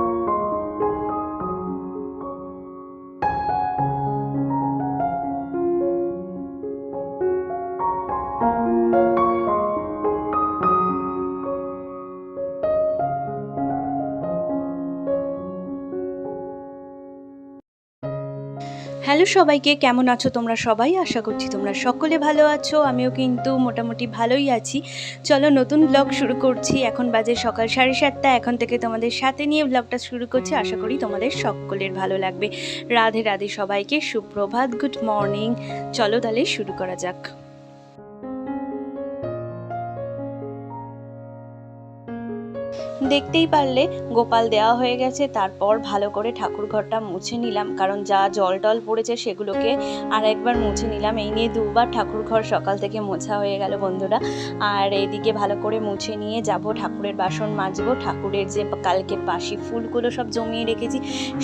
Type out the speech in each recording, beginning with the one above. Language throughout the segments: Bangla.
thank you হ্যালো সবাইকে, কেমন আছো তোমরা সবাই? আশা করছি তোমরা সকলে ভালো আছো। আমিও কিন্তু মোটামুটি ভালোই আছি। চলো নতুন ব্লগ শুরু করছি। এখন বাজে সকাল সাড়ে সাতটা। এখন থেকে তোমাদের সাথে নিয়ে ব্লগটা শুরু করছি। আশা করি তোমাদের সকলের ভালো লাগবে। রাধে রাধে সবাইকে। সুপ্রভাত গুড মর্নিং চলো তাহলে শুরু করা যাক। দেখতেই পারলে গোপাল দেওয়া হয়ে গেছে, তারপর ভালো করে ঠাকুর ঘরটা মুছে নিলাম, কারণ যা জল টল পড়েছে সেগুলোকে আর একবার মুছে নিলাম। এই নিয়ে দুবার ঠাকুর ঘর সকাল থেকে মোছা হয়ে গেল বন্ধুরা। আর এদিকে ভালো করে মুছে নিয়ে যাব, ঠাকুরের বাসন মাজবো, ঠাকুরের যে কালকে বাসি ফুলগুলো সব জমিয়ে রেখেছি,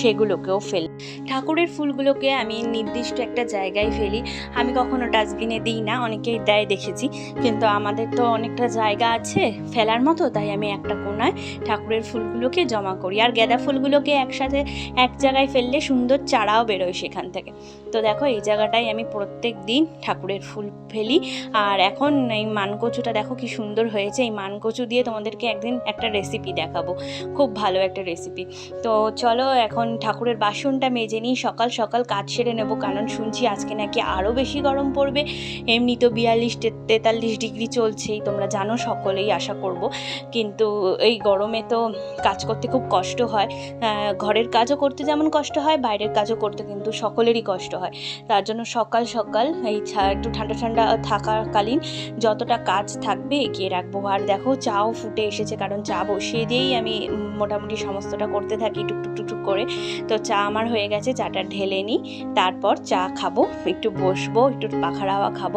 সেগুলোকেও ফেল, ঠাকুরের ফুলগুলোকে আমি নির্দিষ্ট একটা জায়গায় ফেলি। আমি কখনো ডাস্টবিনে দিই না, অনেকেই দেয় দেখেছি, কিন্তু আমাদের তো অনেকটা জায়গা আছে ফেলার মতো, তাই আমি একটা কোনায় ঠাকুরের ফুলগুলোকে জমা করি। আর গাঁদা ফুলগুলোকে একসাথে এক জায়গায় ফেললে সুন্দর চারাও বেরোয় সেখান থেকে। তো দেখো, এই জায়গাটায় আমি প্রত্যেক দিন ঠাকুরের ফুল ফেলি। আর এখন এই মানকচুটা দেখো কি সুন্দর হয়েছে। এই মানকচু দিয়ে তোমাদেরকে একদিন একটা রেসিপি দেখাবো। খুব ভালো একটা রেসিপি তো চলো, এখন ঠাকুরের বাসনটা মেজে নিই। সকাল সকাল কাজ সেরে নেব। কারণ শুনছি আজকে নাকি আরও বেশি গরম পড়বে। এমনি তো বিয়াল্লিশ তেতাল্লিশ ডিগ্রি চলছেই। তোমরা জানো, সকলেই আশা করব। কিন্তু এই গরমে তো কাজ করতে খুব কষ্ট হয়। ঘরের কাজও করতে যেমন কষ্ট হয়, বাইরের কাজও করতে কিন্তু সকলেরই কষ্ট হয়। তার জন্য সকাল সকাল এই একটু ঠান্ডা ঠান্ডা থাকাকালীন যতটা কাজ থাকবে এগিয়ে রাখব। আর দেখো চাও ফুটে এসেছে, কারণ চা বসিয়ে দিয়েই আমি মোটামুটি সমস্তটা করতে থাকি টুকটুক টুকটুক করে। তো চা আমার হয়ে গেছে, চাটা ঢেলে নিই, তারপর চা খাব, একটু বসবো, একটু পাখার হাওয়া খাব,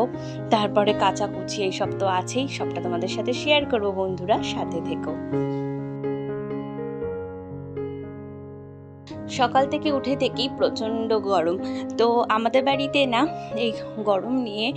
তারপরে কাঁচা কুচি এইসব তো আছেই, সবটা তোমাদের সাথে শেয়ার করব বন্ধুরা, সাথে থেকো। সকাল থেকে উঠে থেকেই প্রচণ্ড গরম। তো আমাদের বাড়িতে না, এই গরম নিয়ে,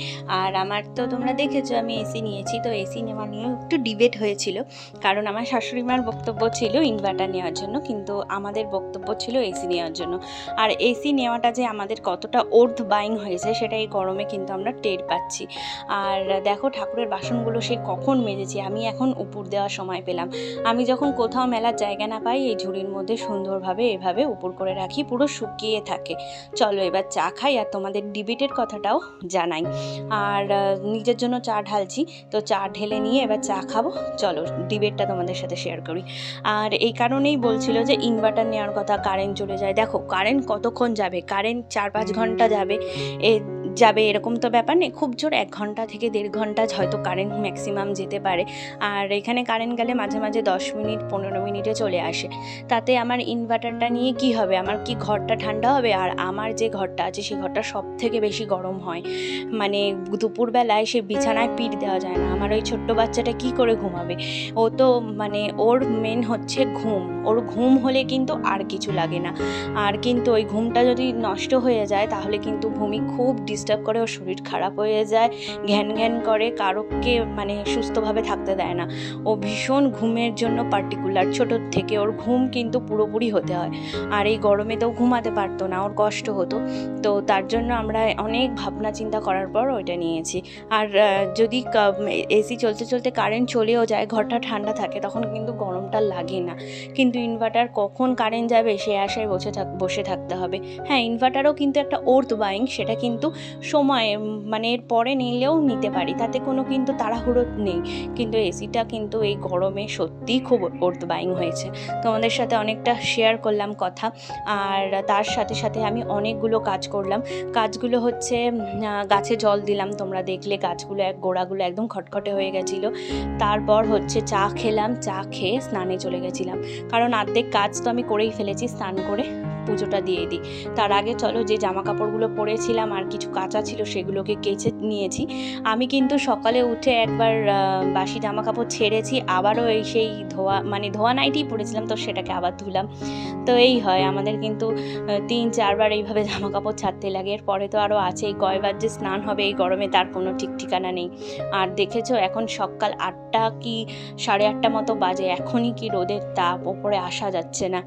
আর আমার তো তোমরা দেখেছ আমি এসি নিয়েছি, তো এসি নেওয়া নিয়ে একটু ডিবেট হয়েছিল। কারণ আমার শাশুড়ি মার বক্তব্য ছিল ইনভার্টার নেওয়ার জন্য, কিন্তু আমাদের বক্তব্য ছিল এসি নেওয়ার জন্য। আর এসি নেওয়াটা যে আমাদের কতটা অর্ধ বাইং হয়েছে, সেটা এই গরমে কিন্তু আমরা টের পাচ্ছি। আর দেখো ঠাকুরের বাসনগুলো সে কখন মেজেছি, আমি এখন উপর দেওয়ার সময় পেলাম। আমি যখন কোথাও মেলার জায়গা না পাই, এই ঝুড়ির মধ্যে সুন্দরভাবে এভাবে উপর করে রাখি, পুরো শুকিয়ে থাকে। চলো এবার চা খাই আর তোমাদের ডিবেটের কথাটাও জানাই। আর নিজের জন্য চা ঢালছি, তো চা ঢেলে নিয়ে এবার চা খাব। চলো ডিবেটটা তোমাদের সাথে শেয়ার করি। আর এই কারণেই বলছিল যে ইনভার্টার নেওয়ার কথা কারেন্ট চলে যায়। দেখো কারেন্ট কতক্ষণ যাবে? কারেন্ট চার পাঁচ ঘণ্টা যাবে। এ যাবে এরকম তো ব্যাপার নেই। খুব জোর এক ঘণ্টা থেকে দেড় ঘণ্টা হয়তো কারেন্ট ম্যাক্সিমাম যেতে পারে। আর এখানে কারেন্ট গেলে মাঝে মাঝে দশ মিনিট, পনেরো মিনিটে চলে আসে। তাতে আমার ইনভার্টারটা নিয়ে কি হবে? আমার কি ঘরটা ঠান্ডা হবে? আর আমার যে ঘরটা আছে, সেই ঘরটা সব থেকে বেশি গরম হয়। মানে দুপুরবেলায় সে বিছানায় পিঠ দেওয়া যায় না। আমার ওই ছোট্ট বাচ্চাটা কি করে ঘুমাবে? ও তো মানে ওর মেন হচ্ছে ঘুম। ওর ঘুম হলে কিন্তু আর কিছু লাগে না। আর কিন্তু ওই ঘুমটা যদি নষ্ট হয়ে যায়, তাহলে কিন্তু ভূমি খুব ডিস্টার্ব করে, ওর শরীর খারাপ হয়ে যায়, ঘ্যান ঘ্যান করে, কারোকে মানে সুস্থভাবে থাকতে দেয় না। ও ভীষণ ঘুমের জন্য পার্টিকুলার ছোটোর থেকে ওর ঘুম কিন্তু পুরোপুরি হতে হয়। আর এই গরমে তো ঘুমাতে পারতো না, ওর কষ্ট হতো। তো তার জন্য আমরা অনেক ভাবনা চিন্তা করার পর ওইটা নিয়েছি। আর যদি এসি চলতে চলতে কারেন্ট চলেও যায়, ঘরটা ঠান্ডা থাকে, তখন কিন্তু গরমটা লাগে না। কিন্তু ইনভার্টার কখন কারেন্ট যাবে, সে আশায় বসে থাক, বসে থাকতে হবে। হ্যাঁ ইনভার্টারও কিন্তু একটা ওর্থ বাইং সেটা কিন্তু সময় মানে এর পরে নিলেও নিতে পারি। তাতে কোনো কিন্তু তাড়াহুড়ো নেই। কিন্তু এসিটা কিন্তু এই গরমে সত্যিই খুব ওর্থ বাইং হয়েছে। তোমাদের সাথে অনেকটা শেয়ার করলাম কথা। আর তার সাথে সাথে আমি অনেকগুলো কাজ করলাম। কাজগুলো হচ্ছে গাছে জল দিলাম। তোমরা দেখলে গাছগুলো, এক গোড়াগুলো একদম খটখটে হয়ে গেছিল। তারপর হচ্ছে চা খেলাম। চা খেয়ে স্নানে চলে গেছিলাম। কারণ অর্ধেক কাজ তো আমি করেই ফেলেছি স্নান করে। পুজোটা দিয়ে দিই। তার আগে চলো যে জামা কাপড়গুলো পরেছিলাম আর কিছু কাঁচা ছিল সেগুলোকে কেচে নিয়েছি। আমি কিন্তু সকালে উঠে একবার বাসি জামা কাপড় ছেড়েছি, আবারও এই সেই ধোয়া মানে ধোয়া নাইটেই পরেছিলাম, তো সেটাকে আবার ধুলাম। তো এই হয়, আমাদের কিন্তু তিন, চারবার এইভাবে জামা কাপড় ছাড়তে লাগে। এরপরে তো আরও আছেই কয়বার যে স্নান হবে এই গরমে তার কোনো ঠিক ঠিকানা নেই। আর দেখেছ, এখন সকাল আটটা কি, সাড়ে আটটা মতো বাজে। এখনই কি রোদের তাপ, ওপরে আসা যাচ্ছে না।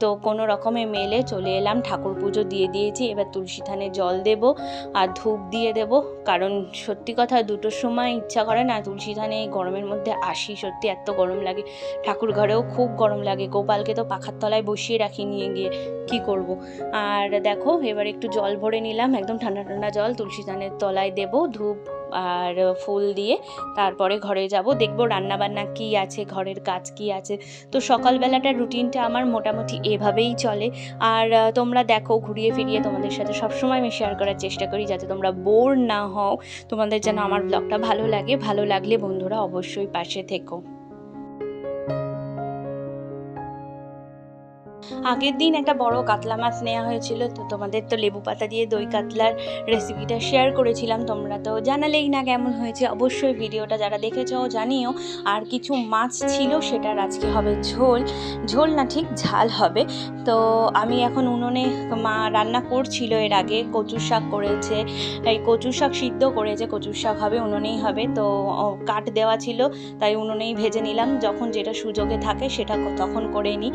তো কোনো রকমে মেলে চলে এলাম। ঠাকুর পুজো দিয়ে দিয়েছি, এবার তুলসী থানে জল দেব আর ধূপ দিয়ে দেব। কারণ সত্যি কথা, দুটোর সময় ইচ্ছা করে না তুলসী থানে এই গরমের মধ্যে আসি। সত্যি এত গরম লাগে। ঠাকুর ঘরেও খুব গরম লাগে। গোপালকে তো পাখার তলায় বসিয়ে রাখি নিয়ে গিয়ে। কি করব? আর দেখো, এবার একটু জল ভরে নিলাম। একদম ঠান্ডা ঠান্ডা জল তুলসী থানের তলায় দেব। ধূপ আর ফুল দিয়ে তারপরে ঘরে যাব। দেখব রান্নাবান্না কি আছে, ঘরের কাজ কি আছে। তো সকালবেলাটার রুটিনটা আমার মোটামুটি এভাবেই চলে। আর তোমরা দেখো ঘুরিয়ে ফিরিয়ে তোমাদের সাথে সবসময় আমি শেয়ার করার চেষ্টা করি যাতে তোমরা বোর না হও। তোমাদের যেন আমার ব্লগটা ভালো লাগে। ভালো লাগলে বন্ধুরা অবশ্যই পাশে থেকো। আগের দিন একটা বড় কাতলা মাছ নেওয়া হয়েছিল, তো তোমাদের তো লেবু পাতা দিয়ে দই কাতলার রেসিপিটা শেয়ার করেছিলাম, তোমরা তো জানালেই না কেমন হয়েছে। অবশ্যই ভিডিওটা যারা দেখেছ জানিও। আর কিছু মাছ ছিল, সেটার আজকে হবে ঝোল। ঝোল না, ঠিক ঝাল হবে। তো আমি এখন উনুনে মা রান্না করছিল এর আগে কচু শাক করেছে, এই কচু শাক সিদ্ধ করেছে কচু শাক হবে, উনুনেই হবে। তো কাঠ দেওয়া ছিল, তাই উনুনেই ভেজে নিলাম। যখন যেটা সুযোগে থাকে, সেটা তখন করে নিই।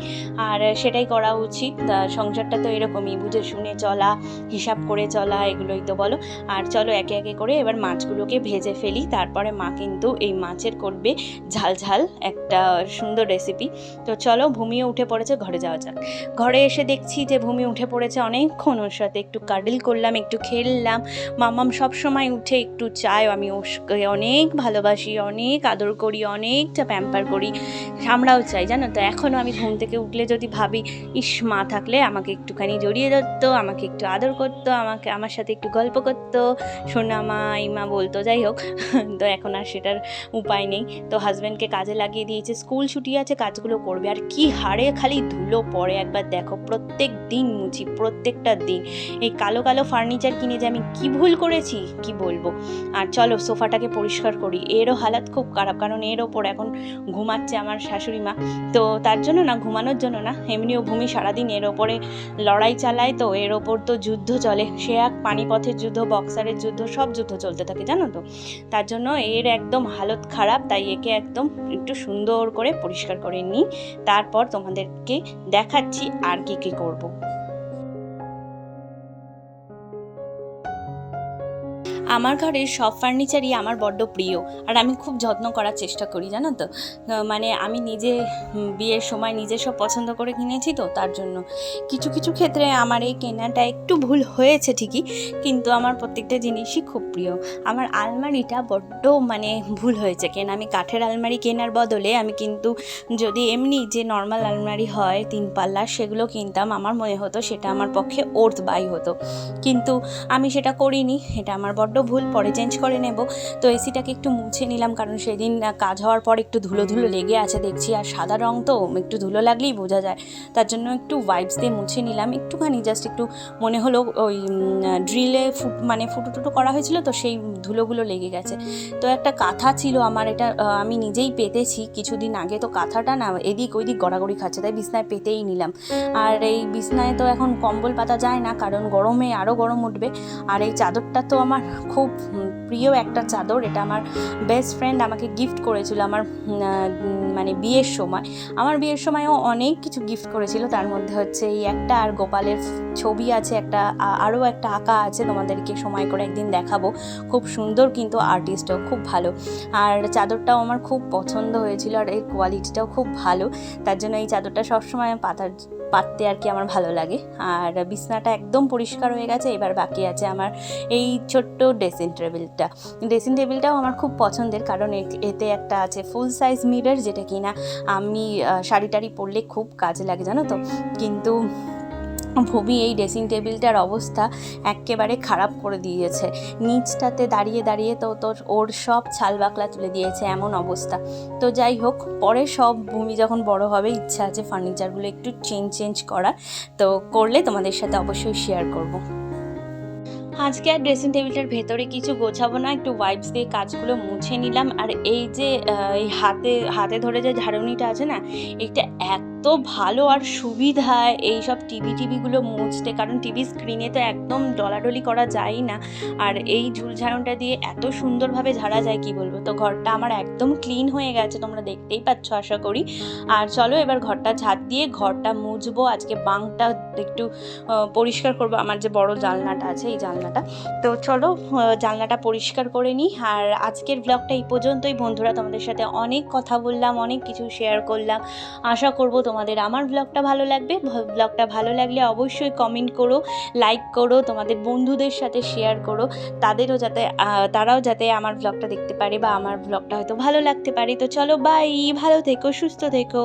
আর সেটাই করা উচিত। সংসারটা তো এরকমই, বুঝে শুনে চলা, হিসাব করে চলা, এগুলোই তো বলো। আর চলো একে একে করে এবার মাছগুলোকে ভেজে ফেলি, তারপরে মা কিন্তু এই মাছের করবে ঝাল ঝাল একটা সুন্দর রেসিপি তো চলো ভূমিও উঠে পড়েছে, ঘরে যাওয়া যাক। ঘরে এসে দেখছি যে ভূমি উঠে পড়েছে অনেকক্ষণ, ওর সাথে একটু কাডল করলাম, একটু খেললাম। মামাম সব সময় উঠে একটু চায়, আমি ওকে অনেক ভালোবাসি, অনেক আদর করি, অনেকটা প্যাম্পার করি। আমরাও চাই, জানো তো? এখনও আমি ঘুম থেকে উঠলে যদি ভাবি ইস, মা থাকলে আমাকে একটুখানি জড়িয়ে ধরতো, আমাকে একটু আদর করতো, আমাকে, আমার সাথে একটু গল্প করতো। সোনা মা, ইমা বলতো, যাই হোক, তো এখন আর সেটার উপায় নেই। তো হাজব্যান্ডকে কাজে লাগিয়ে দিয়েছে স্কুল ছুটি আছে, কাজগুলো করবে। আর কি হারে খালি ধুলো পড়ে, একবার দেখো, প্রত্যেক দিন মুছি, প্রত্যেকটা দিন। এই কালো কালো ফার্নিচার কিনে যে আমি কি ভুল করেছি, কি বলব? আর চলো, সোফাটাকে পরিষ্কার করি। এরও হালাত খুব খারাপ, কারণ এর ওপর এখন ঘুমাচ্ছে আমার শাশুড়ি মা। তো তার জন্য না, ঘুমানোর জন্য না এমনিও ভূমি সারাদিন এর ওপরে লড়াই চালায়, তো এর ওপর তো যুদ্ধ চলে। সে এক পানিপথের যুদ্ধ, বক্সারের যুদ্ধ, সব যুদ্ধ চলতে থাকে, জানো তো? তার জন্য এর একদম হালত খারাপ, তাই একে একদম একটু সুন্দর করে পরিষ্কার করে নিই। তারপর তোমাদেরকে দেখাচ্ছি আর কি কি করব। আমার ঘরের সব ফার্নিচারই আমার বড্ড প্রিয়। আর আমি খুব যত্ন করার চেষ্টা করি, জানো তো? মানে আমি নিজে বিয়ের সময় নিজে সব পছন্দ করে কিনেছি তো, তার জন্য। কিছু কিছু ক্ষেত্রে আমার এই কেনাটা একটু ভুল হয়েছে ঠিকই, কিন্তু আমার প্রত্যেকটা জিনিসই খুব প্রিয়। আমার আলমারিটা বড্ড মানে ভুল হয়েছে কেন? আমি কাঠের আলমারি কেনার বদলে আমি কিন্তু যদি এমনি যে নর্মাল আলমারি হয়, তিন পাল্লা, সেগুলো কিনতাম, আমার মনে হতো সেটা আমার পক্ষে ওর্থ বাই হতো। কিন্তু আমি সেটা করিনি, এটা আমার বড্ড ভুল পরে চেঞ্জ করে নেব। তো এসিটাকে একটু মুছে নিলাম, কারণ সেদিন কাজ হওয়ার পর একটু ধুলো ধুলো লেগে আছে দেখছি, আর সাদা রং তো একটু ধুলো লাগলেই বোঝা যায়। তার জন্য একটু ওয়াইপস দিয়ে মুছে নিলাম। একটুখানি জাস্ট একটু মনে হলো ওই ড্রিলে ফুট মানে ফুটো টুটো করা হয়েছিল তো সেই ধুলোগুলো লেগে গেছে। তো একটা কাঁথা ছিল আমার, এটা আমি নিজেই পেতেছি। কিছুদিন আগে তো কাঁথাটা না, এদিক ওইদিক গড়াগড়ি খাচ্ছে, তাই বিছনায় পেতেই নিলাম। আর এই বিছনায় তো এখন কম্বল পাতা যায় না, কারণ গরমে আরও গরম উঠবে। আর এই চাদরটা তো আমার খুব প্রিয় একটা চাদর। এটা আমার বেস্ট ফ্রেন্ড আমাকে গিফট করেছিল আমার মানে বিয়ের সময়। আমার বিয়ের সময়ও অনেক কিছু গিফট করেছিল। তার মধ্যে হচ্ছে এই একটা আর গোপালের ছবি আছে, একটা আরও একটা আঁকা আছে। তোমাদেরকে সময় করে একদিন দেখাবো। খুব সুন্দর কিন্তু আর্টিস্টও খুব ভালো। আর চাদরটাও আমার খুব পছন্দ হয়েছিল আর এর কোয়ালিটিটাও খুব ভালো। তার জন্য এই চাদরটা সবসময় পাতার পাততে আর কি আমার ভালো লাগে। আর বিছনাটা একদম পরিষ্কার হয়ে গেছে, এবার বাকি আছে আমার এই ছোট্ট ড্রেসিং টেবিলটা ড্রেসিং টেবিলটাও আমার খুব পছন্দের, কারণ এতে একটা আছে ফুল সাইজ মিরর যেটা কিনা আমি শাড়ি টাড়ি পরলে খুব কাজে লাগে, জানো তো? কিন্তু ভূমি এই ড্রেসিং টেবিলটার অবস্থা একেবারে খারাপ করে দিয়েছে। নিচটাতে দাঁড়িয়ে দাঁড়িয়ে তো তোর, ওর সব ছাল বাকলা তুলে দিয়েছে, এমন অবস্থা। তো যাই হোক, পরে সব ভূমি যখন বড় হবে, ইচ্ছা আছে ফার্নিচারগুলো একটু চেঞ্জ চেঞ্জ করার। তো করলে তোমাদের সাথে অবশ্যই শেয়ার করব। আজকে আর ড্রেসিং টেবিলটার ভেতরে কিছু গোছাবো না, একটু ওয়াইপস দিয়ে কাজগুলো মুছে নিলাম। আর এই যে এই হাতে হাতে ধরে যে ঝাড়ুনিটা আছে না, এটা এত এত ভালো আর সুবিধা এই সব টিভি টিভিগুলো মুছতে, কারণ টিভি স্ক্রিনে তো একদম ডলাডলি করা যায় না। আর এই ঝুল ঝাড়নটা দিয়ে এত সুন্দরভাবে ঝাড়া যায়, কি বলব? তো ঘরটা আমার একদম ক্লিন হয়ে গেছে, তোমরা দেখতেই পাচ্ছ, আশা করি। আর চলো এবার ঘরটা ঝাঁট দিয়ে ঘরটা মুছবো। আজকে বাংটা একটু পরিষ্কার করব। আমার যে বড় জানলাটা আছে, এই জানলাটা। তো চলো জানলাটা পরিষ্কার করে নিই। আর আজকের ব্লগটা এই পর্যন্তই। বন্ধুরা, তোমাদের সাথে অনেক কথা বললাম, অনেক কিছু শেয়ার করলাম। আশা করব করব তোমাদের আমার ব্লগটা ভালো লাগবে ব্লগটা ভালো লাগলে অবশ্যই কমেন্ট করো লাইক করো, তোমাদের বন্ধুদের সাথে শেয়ার করো, তাদেরও যাতে তারাও যাতে আমার ব্লগটা দেখতে পারে বা আমার ব্লগটা হয়তো ভালো লাগতে পারে। তো চলো বাই ভালো থেকো, সুস্থ থেকো।